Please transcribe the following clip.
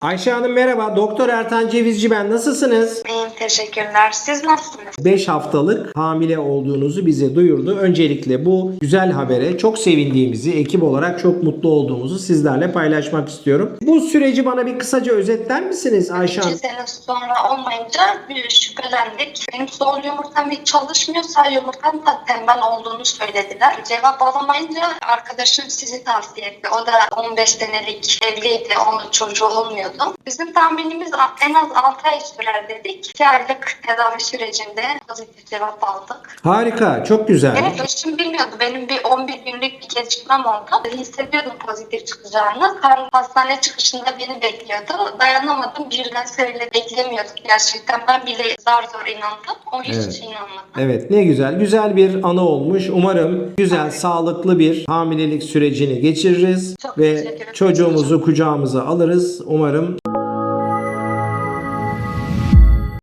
Ayşe Hanım merhaba. Doktor Ertan Cevizci ben. Nasılsınız? Teşekkürler. Siz nasılsınız? 5 haftalık hamile olduğunuzu bize duyurdu. Öncelikle bu güzel habere çok sevindiğimizi, ekip olarak çok mutlu olduğumuzu sizlerle paylaşmak istiyorum. Bu süreci bana bir kısaca özetler misiniz Ayşe Hanım? İki sene sonra olmayınca bir şüphelendik. Benim sol yumurtam hiç çalışmıyor. Sağ yumurtam da tembel olduğunu söylediler. Cevap alamayınca arkadaşım sizi tavsiye etti. O da 15 senelik evliydi. Onun çocuğu olmuyordu. Bizim tahminimiz en az 6 ay sürer dedik. 2 aylık tedavi sürecinde pozitif cevap aldık. Harika, çok güzel. Evet eşim bilmiyordu. Benim bir 11 günlük bir gecikmem oldu. Hissediyordum pozitif çıkacağını. Karım hastane çıkışında beni bekliyordu. Dayanamadım. Birden söyle beklemiyorduk gerçekten. Ben bile zar zor inandım. O hiç Evet. inanmadı. Evet ne güzel. Güzel bir anı olmuş. Umarım güzel, sağlıklı bir hamilelik sürecini geçiririz Çok ve çocuğumuzu kucağımıza alırız. Umarım